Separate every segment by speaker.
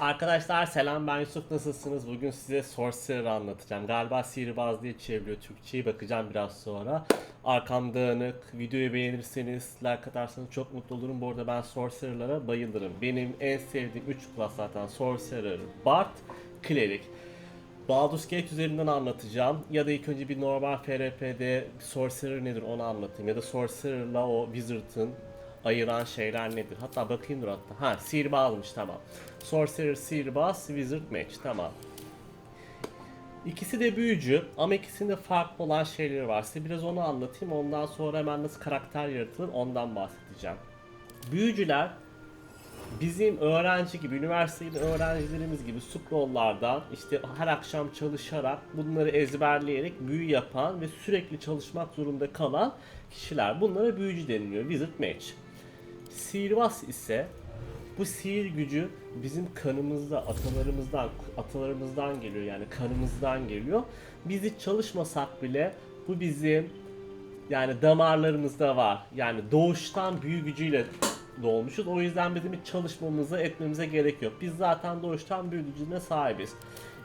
Speaker 1: Arkadaşlar selam ben Yusuf nasılsınız? Bugün size Sorcerer anlatacağım. Galiba sihirbaz diye çeviriyor Türkçeyi bakacağım biraz sonra. Arkam dağınık. Videoyu beğenirseniz like atarsanız çok mutlu olurum. Bu arada ben Sorcerer'lara bayılırım. Benim en sevdiğim 3 klas zaten Sorcerer, Bard, Cleric. Baldur's Gate üzerinden anlatacağım. Ya da ilk önce bir normal FRP'de Sorcerer nedir onu anlatayım. Ya da Sorcerer'la o Wizard'ın ayıran şeyler nedir? Hatta bakayım dur hatta. Ha sihirbazmış tamam. Sorcerer, sihirbaz, Wizard, Mage tamam. İkisi de büyücü ama ikisinde farklı olan şeyleri var. Size biraz onu anlatayım. Ondan sonra hemen nasıl karakter yaratılır ondan bahsedeceğim. Büyücüler bizim öğrenci gibi, üniversiteli öğrencilerimiz gibi scrolllardan işte her akşam çalışarak bunları ezberleyerek büyü yapan ve sürekli çalışmak zorunda kalan kişiler. Bunlara büyücü deniliyor. Wizard Mage. Sihirbaz ise bu sihir gücü bizim kanımızda, atalarımızdan, atalarımızdan geliyor yani kanımızdan geliyor. Biz hiç çalışmasak bile bu bizim yani damarlarımızda var. Yani doğuştan büyü gücüyle doğmuşuz. O yüzden bizim hiç çalışmamıza, etmemize gerek yok. Biz zaten doğuştan büyü gücüne sahibiz.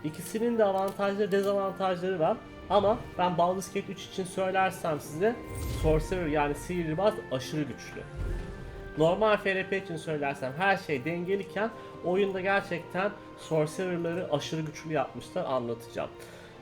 Speaker 1: İkisinin de avantajları, dezavantajları var. Ama ben Baldur's Gate 3 için söylersem size Sorcerer yani sihirbaz aşırı güçlü. Normal FRP için söylersem her şey dengeliyken oyunda gerçekten Sorcerer'ları aşırı güçlü yapmışlar anlatacağım.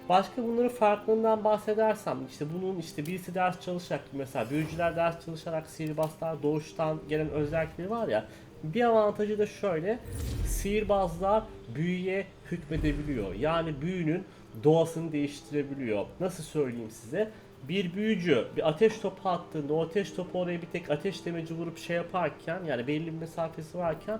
Speaker 1: Başka bunların farklılığından bahsedersem işte bunun işte birisi ders çalışarak mesela büyücüler ders çalışarak sihirbazlar doğuştan gelen özellikleri var ya bir avantajı da şöyle sihirbazlar büyüye hükmedebiliyor. Yani büyünün doğasını değiştirebiliyor. Nasıl söyleyeyim size? Bir büyücü bir ateş topu attığında o ateş topu oraya bir tek ateş demeci vurup şey yaparken yani belli bir mesafesi varken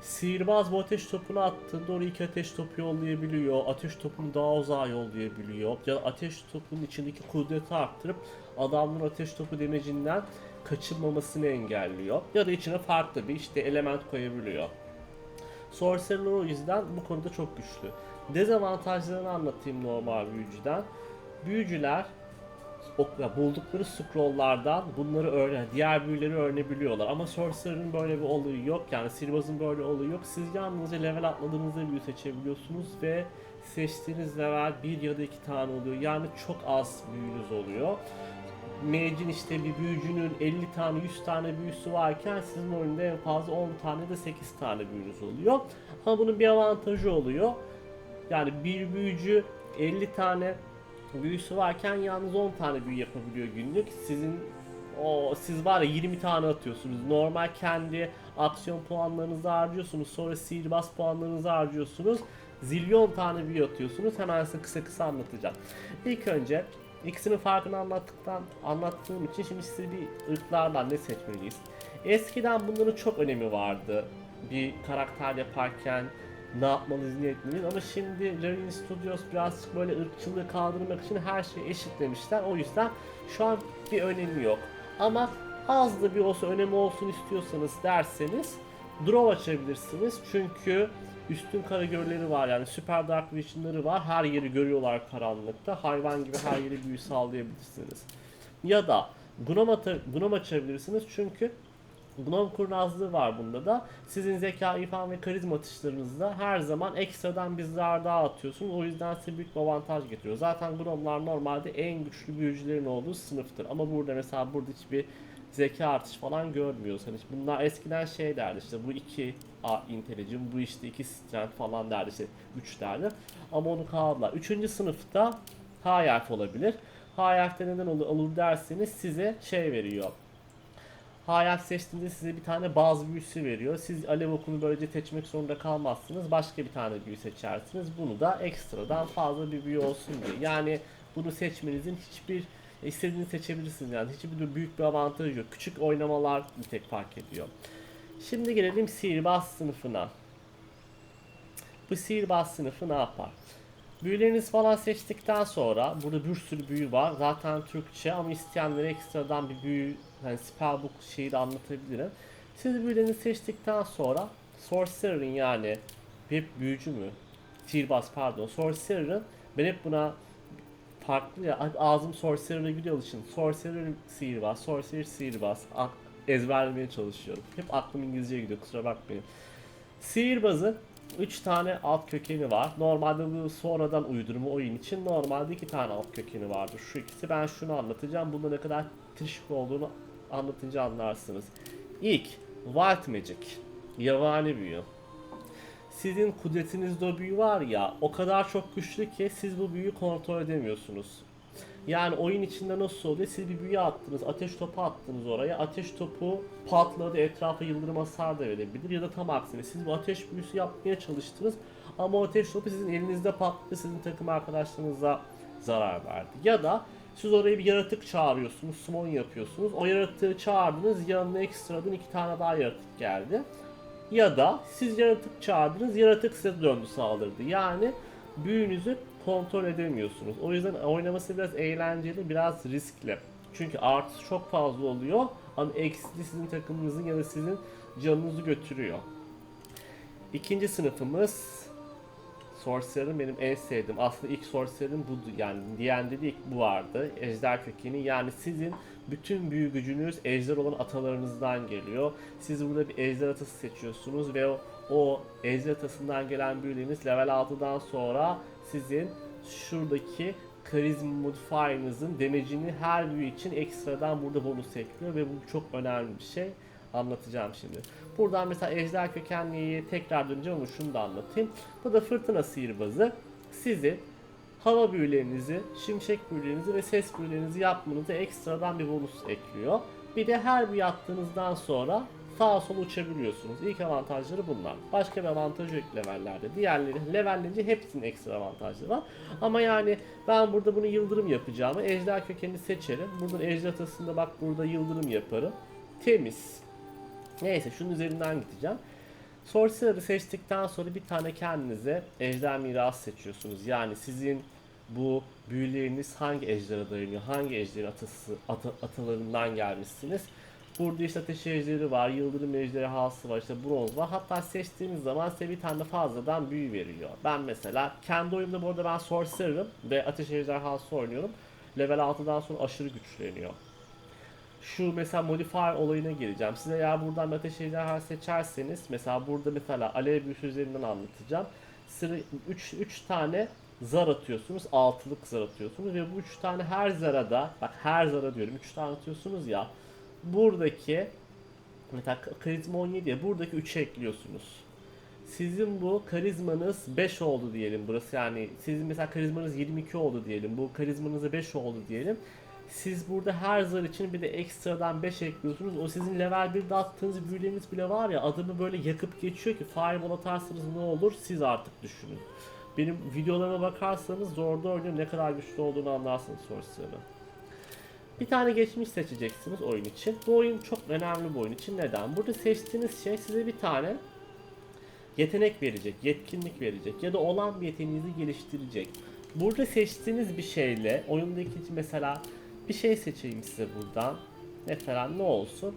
Speaker 1: sihirbaz bu ateş topunu attığında oraya iki ateş topu yollayabiliyor. Ateş topunu daha uzağa yollayabiliyor. Ya ateş topunun içindeki kudreti arttırıp adamın ateş topu demecinden kaçınmamasını engelliyor. Ya da içine farklı bir işte element koyabiliyor. Sorcerer'lar o yüzden bu konuda çok güçlü. Dezavantajlarını anlatayım normal büyücüden. Büyücüler buldukları scrolllardan bunları öğren, diğer büyüleri öğrenebiliyorlar. Ama Sorcerer'ın böyle bir olayı yok. Yani Sihirbaz'ın böyle olayı yok. Siz yalnızca level atladığınızda büyü seçebiliyorsunuz ve seçtiğiniz level bir ya da iki tane oluyor. Yani çok az büyünüz oluyor. Mage'in işte bir büyücünün 50 tane 100 tane büyüsü varken sizin oyunda en fazla 10 tane de 8 tane büyünüz oluyor. Ama bunun bir avantajı oluyor. Yani bir büyücü 50 tane büyüsü varken yalnız 10 tane büyü yapabiliyor günlük. Sizin o siz var ya 20 tane atıyorsunuz. Normal kendi aksiyon puanlarınızı harcıyorsunuz. Sonra sihirbaz puanlarınızı harcıyorsunuz. Zilyon tane büyü atıyorsunuz. Hemen size kısa kısa anlatacağım. İlk önce ikisinin farkını anlattıktan anlattığım için şimdi size bir ırklardan ne seçmeliyiz. Eskiden bunların çok önemi vardı. Bir karakter yaparken ne yapmalıyız, ne etmeliyiz ama şimdi Larian Studios birazcık böyle ırkçılığı kaldırmak için her şeyi eşitlemişler. O yüzden şu an bir önemi yok. Ama az da bir olsa önemi olsun istiyorsanız derseniz Draw açabilirsiniz. Çünkü üstün kara görüleri var yani Super Dark Vision'ları var. Her yeri görüyorlar karanlıkta. Hayvan gibi her yeri büyü sağlayabilirsiniz. Ya da Gnome, ata- Gnome açabilirsiniz çünkü Gnome kurnazlığı var bunda da. Sizin zeka, ifan ve karizma atışlarınızda her zaman ekstradan bir daha atıyorsunuz. O yüzden size büyük bir avantaj getiriyor. Zaten Gnome'lar normalde en güçlü büyücülerin olduğu sınıftır. Ama burada mesela burada hiçbir zeka artışı falan görmüyoruz. Hani bunlar eskiden şey derdi işte bu iki A intelligence, bu işte iki strength falan derdi işte 3 derdi. Ama onu kaldırdılar. Üçüncü sınıfta high elf olabilir. High elf'te neden olur, olur derseniz size şey veriyor. Hayal seçtiğinde size bir tane baz büyüsü veriyor. Siz alev okunu böylece seçmek zorunda kalmazsınız. Başka bir tane büyü seçersiniz. Bunu da ekstradan fazla bir büyü olsun diye. Yani bunu seçmenizin hiçbir istediğini seçebilirsiniz yani. Hiçbir büyük bir avantajı yok. Küçük oynamalar bir tek fark ediyor. Şimdi gelelim sihirbaz sınıfına. Bu sihirbaz sınıfı ne yapar? Büyüleriniz falan seçtikten sonra burada bir sürü büyü var. Zaten Türkçe ama isteyenlere ekstradan bir büyü hani spellbook şeyi de anlatabilirim. Siz büyülerinizi seçtikten sonra Sorcerer'ın yani hep büyücü mü? Sihirbaz pardon. Sorcerer'ın ben hep buna farklı ya ağzım Sorcerer'a gidiyor için Sorcerer sihirbaz, Sorcerer sihirbaz ezberlemeye çalışıyorum. Hep aklım İngilizceye gidiyor kusura bakmayın. Sihirbazı 3 tane alt kökeni var. Normalde bu sonradan uydurma oyun için normalde 2 tane alt kökeni vardır. Şu ikisi ben şunu anlatacağım. Bunda ne kadar trişik olduğunu anlatınca anlarsınız. İlk Wild Magic. Yabani büyü. Sizin kudretinizde o büyü var ya o kadar çok güçlü ki siz bu büyüyü kontrol edemiyorsunuz. Yani oyun içinde nasıl oluyor? Siz bir büyü attınız, ateş topu attınız oraya. Ateş topu patladı, etrafa yıldırım hasar da verebilir. Ya da tam aksine siz bu ateş büyüsü yapmaya çalıştınız. Ama o ateş topu sizin elinizde patladı, sizin takım arkadaşlarınıza zarar verdi. Ya da siz oraya bir yaratık çağırıyorsunuz, summon yapıyorsunuz. O yaratığı çağırdınız, yanına ekstradan iki tane daha yaratık geldi. Ya da siz yaratık çağırdınız, yaratık size döndü saldırdı. Yani büyünüzü kontrol edemiyorsunuz. O yüzden oynaması biraz eğlenceli, biraz riskli. Çünkü artısı çok fazla oluyor ama eksili sizin takımınızın ya da sizin canınızı götürüyor. İkinci sınıfımız Sorcerer'ın benim en sevdiğim. Aslında ilk Sorcerer'ın bu yani D&D'de ilk bu vardı. Ejder kökeni. Yani sizin bütün büyü gücünüz ejder olan atalarınızdan geliyor. Siz burada bir ejder atası seçiyorsunuz ve o, o ejder atasından gelen büyüleriniz level 6'dan sonra sizin şuradaki karizma modifier'ınızın demecini her büyü için ekstradan burada bonus ekliyor ve bu çok önemli bir şey. Anlatacağım şimdi. Buradan mesela ejder kökenliği tekrar döneceğim ama şunu da anlatayım. Bu da fırtına sihirbazı sizi hava büyülerinizi, şimşek büyülerinizi ve ses büyülerinizi yapmanıza ekstradan bir bonus ekliyor. Bir de her büyü yaptığınızdan sonra sağa sola uçabiliyorsunuz. İlk avantajları bunlar. Başka bir avantajı yok levellerde. Diğerleri levellenince hepsinin ekstra avantajları var. Ama yani ben burada bunu yıldırım yapacağımı ejder kökenini seçerim. Buradan ejder atasında bak burada yıldırım yaparım. Temiz. Neyse şunun üzerinden gideceğim. Sorcerer'ı seçtikten sonra bir tane kendinize ejder mirası seçiyorsunuz. Yani sizin bu büyüleriniz hangi ejdere dayanıyor, hangi ejderin atası, ata, atalarından gelmişsiniz. Burada işte ateş ejderi var, yıldırım ejderhası var, işte bronz var. Hatta seçtiğiniz zaman size bir tane fazladan büyü veriliyor. Ben mesela kendi oyunumda bu arada ben Sorcerer'ım ve ateş ejderhası oynuyorum. Level 6'dan sonra aşırı güçleniyor şu mesela modifier olayına gireceğim. Size eğer buradan ateş ejderha seçerseniz mesela burada mesela alev büyüsü üzerinden anlatacağım. Sıra 3 3 tane zar atıyorsunuz. Altılık zar atıyorsunuz ve bu 3 tane her zarada bak her zara diyorum 3 tane atıyorsunuz ya. Buradaki mesela karizma 17 ya buradaki 3'e ekliyorsunuz. Sizin bu karizmanız 5 oldu diyelim burası yani sizin mesela karizmanız 22 oldu diyelim. Bu karizmanızı 5 oldu diyelim siz burada her zar için bir de ekstradan 5 ekliyorsunuz. O sizin level 1'de attığınız büyüleriniz bile var ya adamı böyle yakıp geçiyor ki fireball atarsanız ne olur siz artık düşünün. Benim videolarıma bakarsanız zorda oynuyor ne kadar güçlü olduğunu anlarsınız Sorcerer'ı. Bir tane geçmiş seçeceksiniz oyun için. Bu oyun çok önemli bu oyun için. Neden? Burada seçtiğiniz şey size bir tane yetenek verecek, yetkinlik verecek ya da olan bir yeteneğinizi geliştirecek. Burada seçtiğiniz bir şeyle oyundaki mesela bir şey seçeyim size buradan. Mesela ne olsun?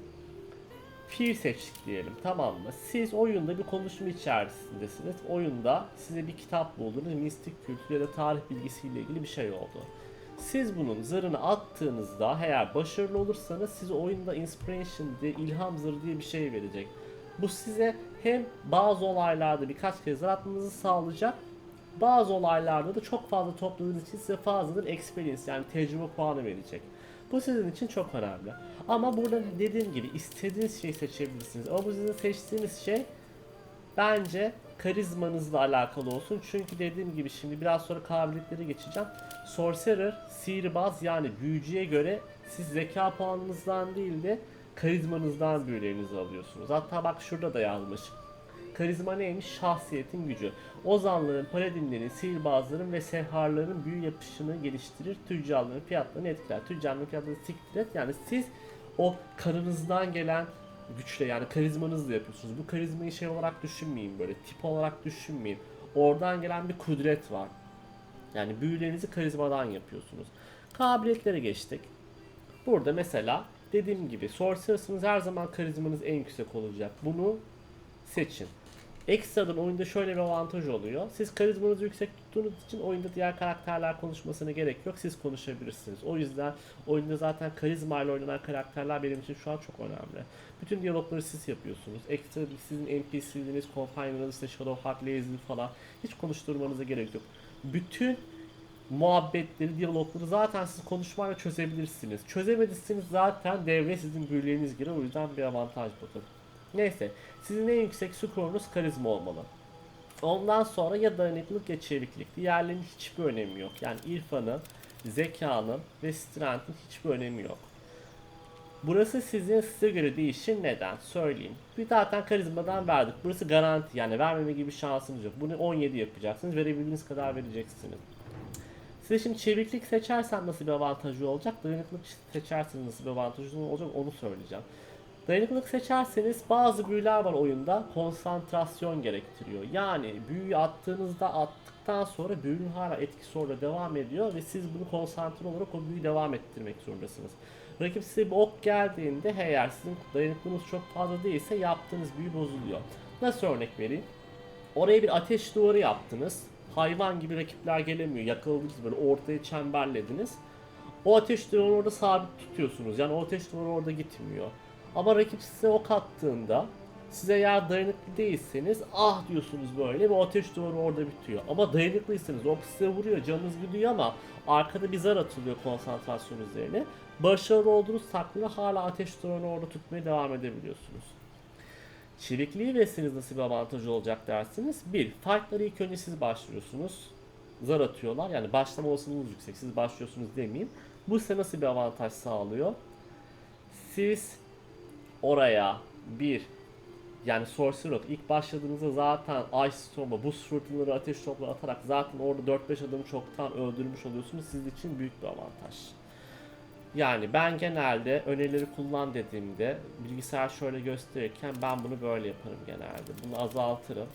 Speaker 1: Fear seçtik diyelim tamam mı? Siz oyunda bir konuşma içerisindesiniz. Oyunda size bir kitap buldunuz. Mistik kültür ya da tarih bilgisiyle ilgili bir şey oldu. Siz bunun zarını attığınızda eğer başarılı olursanız size oyunda inspiration diye ilham zarı diye bir şey verecek. Bu size hem bazı olaylarda birkaç kez zar atmanızı sağlayacak bazı olaylarda da çok fazla topladığınız için size fazladır experience yani tecrübe puanı verecek. Bu sizin için çok önemli. Ama burada dediğim gibi istediğiniz şeyi seçebilirsiniz. Ama bu sizin seçtiğiniz şey bence karizmanızla alakalı olsun. Çünkü dediğim gibi şimdi biraz sonra kabiliyetlere geçeceğim. Sorcerer, sihirbaz yani büyücüye göre siz zeka puanınızdan değil de karizmanızdan büyülerinizi alıyorsunuz. Hatta bak şurada da yazmış. Karizma neymiş? Şahsiyetin gücü. Ozanların, paladinlerin, sihirbazların ve seharların büyü yapışını geliştirir. Tüccarların fiyatlarını etkiler. Tüccarların fiyatlarını siktir et. Yani siz o kanınızdan gelen güçle yani karizmanızla yapıyorsunuz. Bu karizmayı şey olarak düşünmeyin böyle tip olarak düşünmeyin. Oradan gelen bir kudret var. Yani büyülerinizi karizmadan yapıyorsunuz. Kabiliyetlere geçtik. Burada mesela dediğim gibi sorcerer'sınız her zaman karizmanız en yüksek olacak. Bunu seçin. Ekstradan oyunda şöyle bir avantaj oluyor. Siz karizmanızı yüksek tuttuğunuz için oyunda diğer karakterler konuşmasına gerek yok. Siz konuşabilirsiniz. O yüzden oyunda zaten karizma ile oynanan karakterler benim için şu an çok önemli. Bütün diyalogları siz yapıyorsunuz. Ekstra sizin NPC'leriniz, companionlarınız, işte Shadowheart, Lazy falan hiç konuşturmanıza gerek yok. Bütün muhabbetleri, diyalogları zaten siz konuşmayla çözebilirsiniz. Çözemediyseniz zaten devreye sizin büyüleriniz girer. O yüzden bir avantaj budur. Neyse. Sizin en yüksek skorunuz karizma olmalı. Ondan sonra ya dayanıklılık ya çeviklik. Diğerlerinin hiçbir önemi yok. Yani irfanın, zekanın ve strength'in hiçbir önemi yok. Burası sizin size göre değişir. Neden? Söyleyeyim. Bir zaten karizmadan verdik. Burası garanti yani vermeme gibi şansınız yok. Bunu 17 yapacaksınız. Verebildiğiniz kadar vereceksiniz. Size şimdi çeviklik seçersem nasıl bir avantajı olacak? Dayanıklılık seçerseniz nasıl bir avantajı olacak onu söyleyeceğim. Dayanıklılık seçerseniz bazı büyüler var oyunda konsantrasyon gerektiriyor. Yani büyüyü attığınızda attıktan sonra büyünün hala etkisi orada devam ediyor ve siz bunu konsantre olarak o büyüyü devam ettirmek zorundasınız. Rakip size bir ok geldiğinde eğer sizin dayanıklılığınız çok fazla değilse yaptığınız büyü bozuluyor. Nasıl örnek vereyim? Oraya bir ateş duvarı yaptınız. Hayvan gibi rakipler gelemiyor. Yakaladınız böyle ortaya çemberlediniz. O ateş duvarını orada sabit tutuyorsunuz. Yani o ateş duvarı orada gitmiyor. Ama rakip size ok attığında size eğer dayanıklı değilseniz ah diyorsunuz böyle ve ateş duvarı orada bitiyor. Ama dayanıklıysanız ok size vuruyor canınız gidiyor ama arkada bir zar atılıyor konsantrasyon üzerine. Başarılı olduğunuz takdirde hala ateş duvarını orada tutmaya devam edebiliyorsunuz. Çevikliği verseniz nasıl bir avantajı olacak dersiniz. Bir, fightları ilk önce siz başlıyorsunuz. Zar atıyorlar. Yani başlama olasılığınız yüksek. Siz başlıyorsunuz demeyeyim. Bu size nasıl bir avantaj sağlıyor? Siz oraya bir yani Sorcerer Rock ilk başladığınızda zaten Ice Storm'a buz fırtınaları ateş topları atarak zaten orada 4-5 adamı çoktan öldürmüş oluyorsunuz. Sizin için büyük bir avantaj. Yani ben genelde önerileri kullan dediğimde bilgisayar şöyle gösterirken ben bunu böyle yaparım genelde. Bunu azaltırım.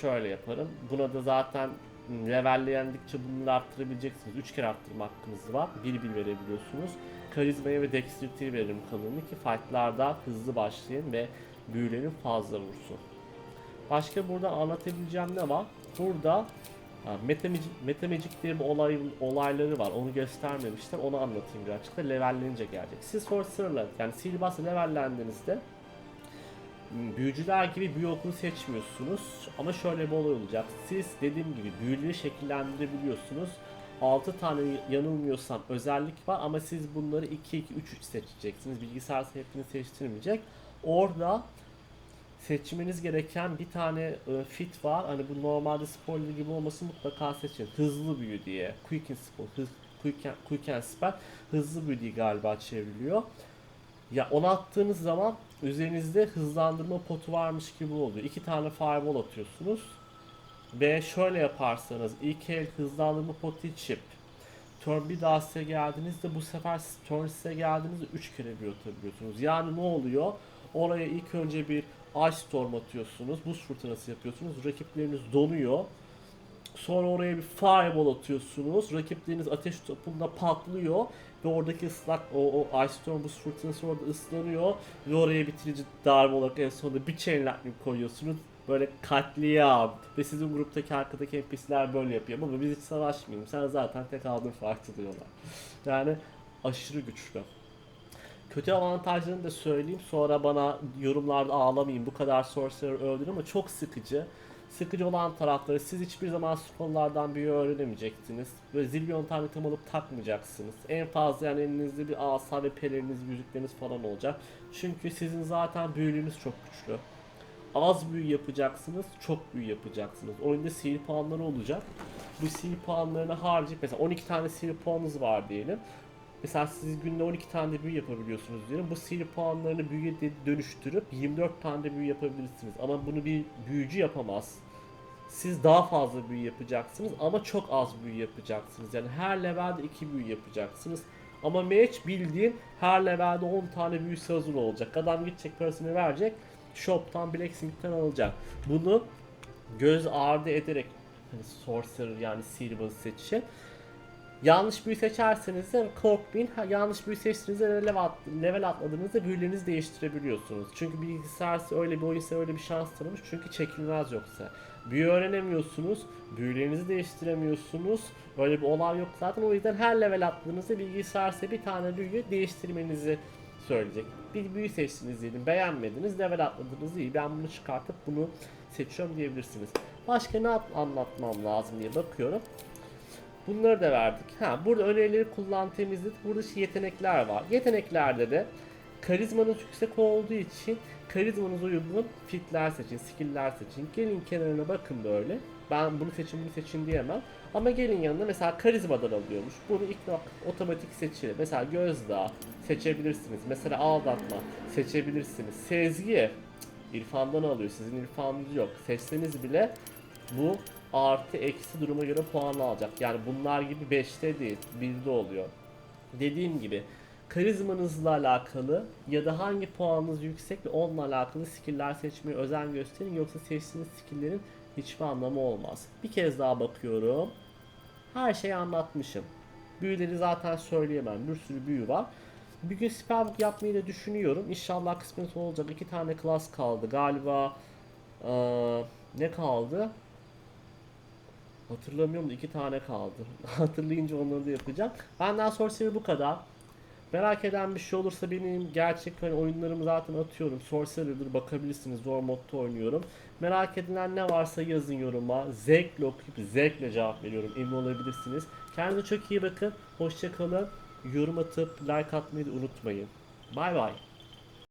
Speaker 1: Şöyle yaparım. Buna da zaten levelleyendikçe bunu da arttırabileceksiniz. 3 kere arttırma hakkınız var. 1 1 verebiliyorsunuz. Karizmaya ve dexterity'ye veririm kalınlığı ki fightlarda hızlı başlayın ve büyülerin fazla vursun. Başka burada anlatabileceğim ne var? Burada Metamagic, Metamagic diye bir olay, olayları var. Onu göstermemişler. Onu anlatayım birazcık da levellenince gelecek. Siz Sorcerer'la yani Silvas'la levellendiğinizde m, büyücüler gibi büyü okulu seçmiyorsunuz. Ama şöyle bir olay olacak. Siz dediğim gibi büyüleri şekillendirebiliyorsunuz. 6 tane yanılmıyorsam özellik var ama siz bunları 2 2 3 3 seçeceksiniz. Bilgisayar hepsini seçtirmeyecek. Orada seçmeniz gereken bir tane e, fit var. Hani bu normalde spoiler gibi olmasın mutlaka seçin. Hızlı büyü diye. Quick and spell, hız, quick, and, quick and hızlı büyü diye galiba çevriliyor. Ya onu attığınız zaman üzerinizde hızlandırma potu varmış gibi oluyor. İki tane fireball atıyorsunuz. Ve şöyle yaparsanız ilk el hızlandırma potu içip turn bir daha size geldiğinizde bu sefer turn size geldiğinizde 3 kere bir atabiliyorsunuz. Yani ne oluyor? Oraya ilk önce bir Ice Storm atıyorsunuz. Buz fırtınası yapıyorsunuz. Rakipleriniz donuyor. Sonra oraya bir Fireball atıyorsunuz. Rakipleriniz ateş topunda patlıyor. Ve oradaki ıslak o, o Ice Storm buz fırtınası orada ıslanıyor. Ve oraya bitirici darbe olarak en sonunda bir Chain Lightning koyuyorsunuz. Böyle katliam. Ve sizin gruptaki arkadaki NPC'ler böyle yapıyor. Ama biz hiç savaşmayalım. Sen zaten tek aldığın farklı diyorlar. Yani aşırı güçlü. Kötü avantajlarını da söyleyeyim sonra bana yorumlarda ağlamayın bu kadar sorcerer öldür ama çok sıkıcı. Sıkıcı olan tarafları siz hiçbir zaman scrolllardan büyü öğrenemeyeceksiniz. Böyle zilyon tane item alıp takmayacaksınız. En fazla yani elinizde bir asa ve peleriniz, yüzükleriniz falan olacak. Çünkü sizin zaten büyülünüz çok güçlü. Az büyü yapacaksınız, çok büyü yapacaksınız. Oyunda sihir puanları olacak. Bu sihir puanlarını harcayıp mesela 12 tane sihir puanınız var diyelim. Mesela siz günde 12 tane de büyü yapabiliyorsunuz diyelim. Bu sihir puanlarını büyüye dönüştürüp 24 tane de büyü yapabilirsiniz. Ama bunu bir büyücü yapamaz. Siz daha fazla büyü yapacaksınız ama çok az büyü yapacaksınız. Yani her levelde 2 büyü yapacaksınız. Ama match bildiğin her levelde 10 tane büyüsü hazır olacak. Adam gidecek parasını verecek. Shop'tan Blacksmith'ten alacak. Bunu göz ardı ederek hani sorcerer yani sihirbazi seçişi Yanlış büyü seçerseniz de korkmayın. Ha, yanlış büyü seçtiğinizde level, at, level atladığınızda büyülerinizi değiştirebiliyorsunuz. Çünkü bilgisayar öyle bir oyun size öyle bir şans tanımış. Çünkü çekilmez yoksa. Büyü öğrenemiyorsunuz. Büyülerinizi değiştiremiyorsunuz. Öyle bir olay yok zaten. O yüzden her level atladığınızda bilgisayar bir tane büyü değiştirmenizi söyleyecek. Bir büyü seçtiniz diyelim. Beğenmediniz. Level atladınız iyi. Ben bunu çıkartıp bunu seçiyorum diyebilirsiniz. Başka ne at- anlatmam lazım diye bakıyorum. Bunları da verdik. Ha burada önerileri kullan temizledik. Burada işte yetenekler var. Yeteneklerde de karizmanız yüksek olduğu için karizmanız uygun fitler seçin, skill'ler seçin. Gelin kenarına bakın böyle. Ben bunu seçin, bunu seçin diyemem. Ama gelin yanına mesela karizmadan alıyormuş. Bunu ilk otomatik seçilir. Mesela gözdağı seçebilirsiniz. Mesela aldatma seçebilirsiniz. Sezgi irfandan alıyor. Sizin irfanınız yok. Seçseniz bile bu artı eksi duruma göre puan alacak. Yani bunlar gibi 5'te değil 1'de oluyor. Dediğim gibi karizmanızla alakalı ya da hangi puanınız yüksek onunla alakalı skill'ler seçmeye özen gösterin yoksa seçtiğiniz skill'lerin hiçbir anlamı olmaz. Bir kez daha bakıyorum. Her şeyi anlatmışım. Büyüleri zaten söyleyemem. Bir sürü büyü var. Bir gün spellbook yapmayı da düşünüyorum. İnşallah kısmet olacak. İki tane class kaldı. Galiba eee, ne kaldı? Hatırlamıyorum da iki tane kaldı. Hatırlayınca onları da yapacağım. Benden Sorcerer bu kadar. Merak eden bir şey olursa benim gerçek hani oyunlarımı zaten atıyorum. Sorcerer'dır bakabilirsiniz. Zor modda oynuyorum. Merak edilen ne varsa yazın yoruma. Zevkle okuyup zevkle cevap veriyorum. Emin olabilirsiniz. Kendinize çok iyi bakın. Hoşçakalın. Yorum atıp like atmayı da unutmayın. Bay bay.